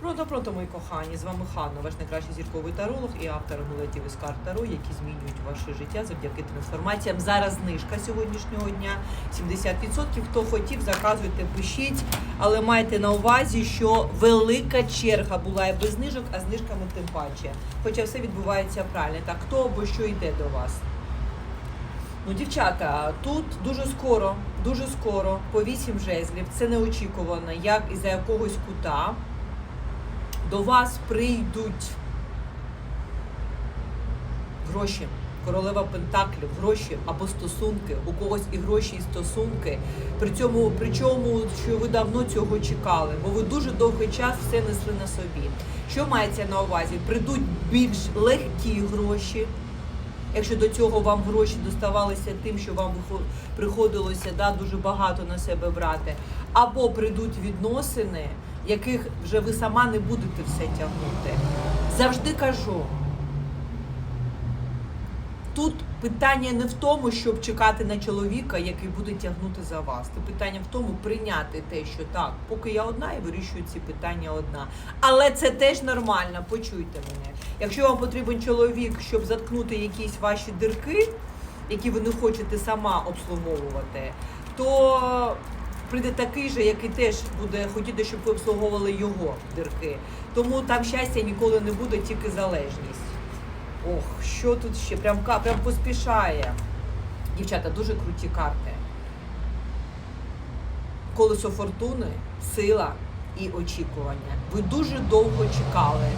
Пронто, пронто, мої кохані, з вами Ханна, ваш найкращий зірковий таролог і автор амулетів із карт Таро, які змінюють ваше життя завдяки трансформаціям. Зараз знижка сьогоднішнього дня 70%. Хто хотів, заказуйте, пишіть, але майте на увазі, що велика черга була і без знижок, а знижками тим паче. Хоча все відбувається правильно. Так, хто або що йде до вас? Ну, дівчата, тут дуже скоро, дуже скоро, по 8 жезлів, це неочікувано, як із-за якогось кута до вас прийдуть гроші. Королева Пентаклів, гроші або стосунки, у когось і гроші, і стосунки. При цьому, причому, що ви давно цього чекали, бо ви дуже довгий час все несли на собі. Що мається на увазі? Прийдуть більш легкі гроші, Якщо до цього вам гроші доставалися тим, що вам приходилося да, дуже багато на себе брати, або прийдуть відносини, яких вже ви сама не будете все тягнути. Завжди кажу. Тут питання не в тому, щоб чекати на чоловіка, який буде тягнути за вас. Це питання в тому прийняти те, що так, поки я одна і вирішую ці питання одна. Але це теж нормально, почуйте мене. Якщо вам потрібен чоловік, щоб заткнути якісь ваші дирки, які ви не хочете сама обслуговувати, то прийде такий же, який теж буде хотіти, щоб ви обслуговували його дирки. Тому там щастя ніколи не буде, тільки залежність. Ох, що тут ще? Прям, прям поспішає. Дівчата, дуже круті карти. Колесо фортуни, сила і очікування. Ви дуже довго чекали,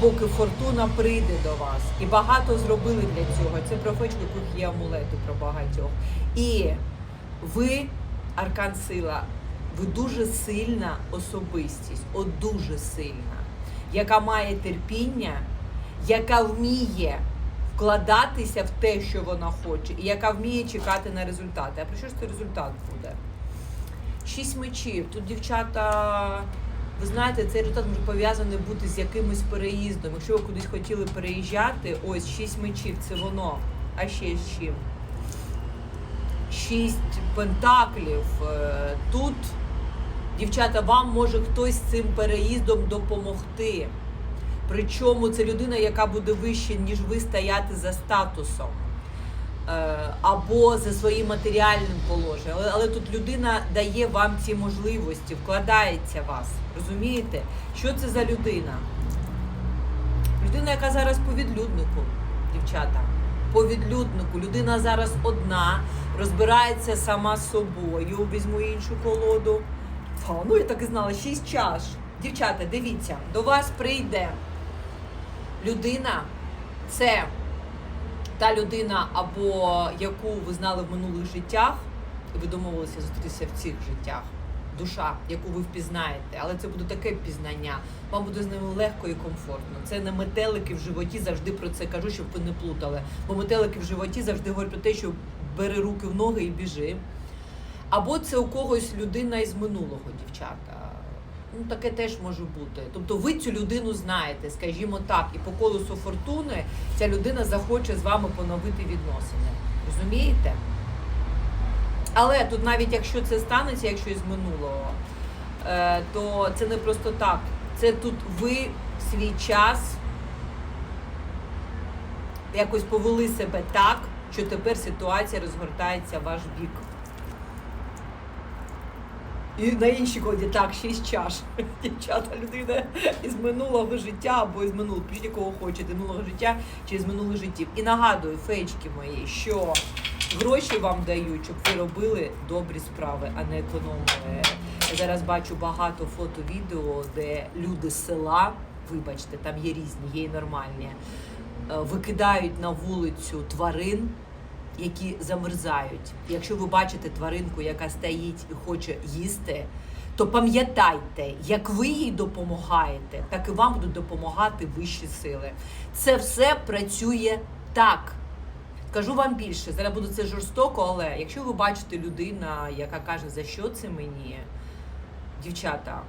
поки фортуна прийде до вас. І багато зробили для цього. Це про фечку, яких є амулети про багатьох. І ви, аркан сила, ви дуже сильна особистість, от дуже сильна, яка має терпіння, яка вміє вкладатися в те, що вона хоче, і яка вміє чекати на результати. А про що ж цей результат буде? Шість мечів. Тут дівчата, ви знаєте, цей результат може пов'язаний бути з якимось переїздом. Якщо ви кудись хотіли переїжджати, ось шість мечів, це воно. А ще з чим? Шість пентаклів. Е, Тут, дівчата, вам може хтось цим переїздом допомогти. Причому це людина, яка буде вище, ніж ви стояти за статусом е, або за своїм матеріальним положенням. Але, тут людина дає вам ці можливості, вкладається вас. Розумієте? Що це за людина? Людина, яка зараз по відлюднику, дівчата. По відлюднику. Людина зараз одна, розбирається сама собою. Візьму іншу колоду. Та, ну я так і знала, шість чаш. Дівчата, дивіться, до вас прийде людина, це та людина, або яку ви знали в минулих життях, і ви домовилися зустрітися в цих життях. Душа, яку ви впізнаєте, але це буде таке пізнання. Вам буде з ними легко і комфортно. Це не метелики в животі, завжди про це кажу, щоб ви не плутали. Бо метелики в животі завжди говорять про те, що бери руки в ноги і біжи. Або це у когось людина із минулого, дівчата. Ну, таке теж може бути. Тобто ви цю людину знаєте, скажімо так, і по колесу фортуни ця людина захоче з вами поновити відносини. Розумієте? Але тут навіть якщо це станеться, якщо із минулого, е, то це не просто так. Це тут ви свій час якось повели себе так, що тепер ситуація розгортається в ваш бік. І на іншій коді так, шість чаш. Дівчата, людина із минулого життя або із минулого, пишіть якого хочете, минулого життя чи з минулих життів. І нагадую, феєчки мої, що гроші вам дають, щоб ви робили добрі справи, а не економили. Я зараз бачу багато фото, відео, де люди з села, вибачте, там є різні, є і нормальні, е, викидають на вулицю тварин які замерзають. Якщо ви бачите тваринку, яка стоїть і хоче їсти, то пам'ятайте, як ви їй допомагаєте, так і вам будуть допомагати вищі сили. Це все працює так. Кажу вам більше, зараз буде це жорстоко, але якщо ви бачите людина, яка каже, за що це мені, дівчата,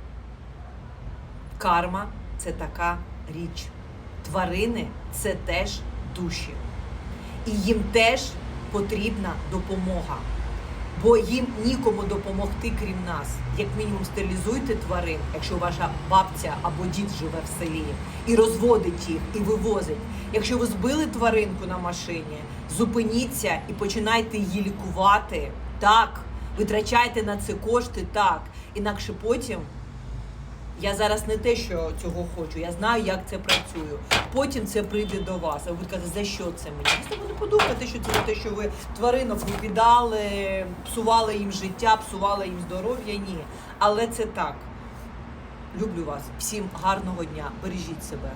карма це така річ. Тварини це теж душі. І їм теж потрібна допомога. Бо їм нікому допомогти, крім нас. Як мінімум, стерилізуйте тварин, якщо ваша бабця або дід живе в селі, і розводить їх, і вивозить. Якщо ви збили тваринку на машині, зупиніться і починайте її лікувати. Так, витрачайте на це кошти, так. Інакше потім я зараз не те, що цього хочу, я знаю, як це працює. Потім це прийде до вас. А ви казати, за що це мені? Ви себе подумати, що це те, що ви тваринок викидали, псували їм життя, псували їм здоров'я. Ні. Але це так. Люблю вас. Всім гарного дня. Бережіть себе.